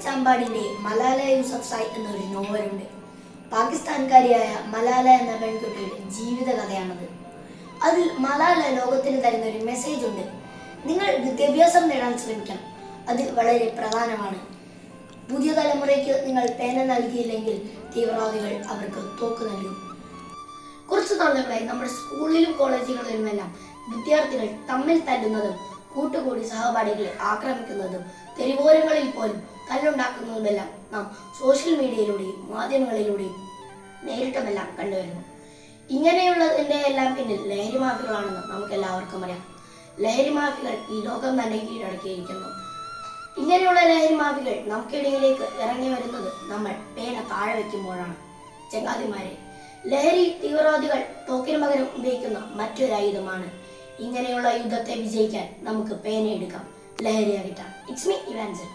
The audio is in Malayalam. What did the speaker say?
ചാമ്പാടിന്റെ മലാല യൂസഫ് എന്നൊരു നോവലുണ്ട്. പാകിസ്ഥാൻകാരിയായ മലാല എന്ന പെൺകുട്ടിയുടെ ജീവിത കഥയാണത് അതിൽ മലാല ലോകത്തിന് തരുന്ന ഒരു മെസ്സേജ് ഉണ്ട്. നിങ്ങൾ വിദ്യാഭ്യാസം നേടാൻ ശ്രമിക്കണം. അത് വളരെ പ്രധാനമാണ്. പുതിയ തലമുറയ്ക്ക് നിങ്ങൾ പേന നൽകിയില്ലെങ്കിൽ തീവ്രവാദികൾ അവർക്ക് തോക്ക് നൽകും. കുറച്ചു നാളുകളായി നമ്മുടെ സ്കൂളിലും കോളേജുകളിലുമെല്ലാം വിദ്യാർത്ഥികൾ തമ്മിൽ തല്ലുന്നതും കൂട്ടുകൂടി സഹപാഠികളെ ആക്രമിക്കുന്നതും തെരുവോരങ്ങളിൽ പോലും തല്ലുണ്ടാക്കുന്നതുമെല്ലാം നാം സോഷ്യൽ മീഡിയയിലൂടെയും മാധ്യമങ്ങളിലൂടെയും നേരിട്ടുമെല്ലാം കണ്ടുവരുന്നു. ഇങ്ങനെയുള്ളതിന്റെ എല്ലാം പിന്നിൽ ലഹരി മാഫികളാണെന്ന് നമുക്ക് എല്ലാവർക്കും അറിയാം. ലഹരി മാഫികൾ ഈ ലോകം തന്നെ കീഴടക്കിയിരിക്കുന്നു. ഇങ്ങനെയുള്ള ലഹരി മാഫികൾ നമുക്കിടയിലേക്ക് ഇറങ്ങി വരുന്നത് നമ്മൾ പേന താഴെ വെക്കുമ്പോഴാണ്. ചങ്ങാതിമാരെ ലഹരി തീവ്രവാദികൾ തോക്കിന് പകരം ഉപയോഗിക്കുന്ന മറ്റൊരു ആയുധമാണ് ഇങ്ങനെയുള്ള യുദ്ധത്തെ വിജയിക്കാൻ നമുക്ക് പേനയെടുക്കാം. ലഹരിയായിട്ടാണ് ഇറ്റ്സ് മീ ഇവാൻസൽ